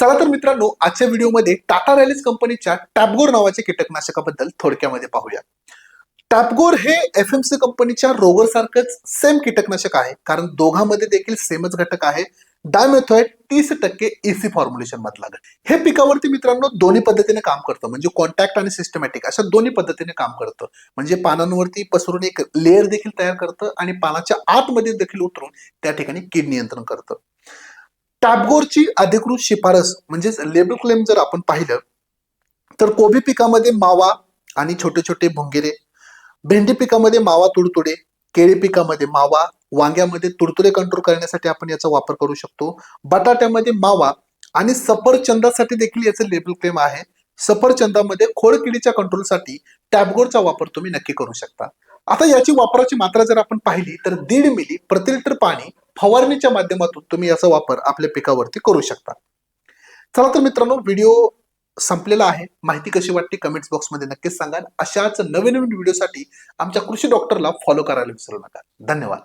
चला तर मित्रांनो आजच्या व्हिडिओमध्ये टाटा रॅलीज कंपनीच्या टॅपगोर नावाच्या कीटकनाशकाबद्दल थोडक्यामध्ये पाहूया. टॅपगोर हे एफ एम सी कंपनीच्या रोगर सारखंच सेम कीटकनाशक आहे. कारण दोघांमध्ये देखील सेमच घटक आहे. डायमेथॉइड तीस टक्के एसी फॉर्म्युलेशन मधला घटक. हे पिकावरती मित्रांनो दोन्ही पद्धतीने काम करतं. म्हणजे कॉन्टॅक्ट आणि सिस्टमॅटिक अशा दोन्ही पद्धतीने काम करतं. म्हणजे पानांवरती पसरून एक लेअर देखील तयार करतं आणि पानाच्या आतमध्ये देखील उतरून त्या ठिकाणी कीड नियंत्रण करतं. टॅबगोरची अधिकृत शिफारस म्हणजेच लेबल क्लेम जर आपण पाहिलं तर कोबी पिकामध्ये मावा आणि छोटे छोटे भुंगेरे भेंडी पिकामध्ये मावा तुडतुडे केळी पिकामध्ये मावा वांग्यामध्ये तुडतुडे कंट्रोल करण्यासाठी आपण याचा वापर करू शकतो. बटाट्यामध्ये मावा आणि सफरचंदासाठी देखील याचे लेबल क्लेम आहे. सफरचंदामध्ये खोडकिडीच्या कंट्रोलसाठी टॅबगोरचा वापर तुम्ही नक्की करू शकता. आता याची वापराची मात्रा जर आपण पाहिली तर दीड मिली प्रति लिटर पाणी फवारणीच्या माध्यमातून तुम्ही याचा वापर आपल्या पिकावरती करू शकता. चला तर मित्रांनो व्हिडिओ संपलेला आहे. माहिती कशी वाटते कमेंट्स बॉक्समध्ये नक्कीच सांगा. अशाच नवीन नवीन व्हिडिओसाठी आमच्या कृषी डॉक्टरला फॉलो करायला विसरू नका. धन्यवाद.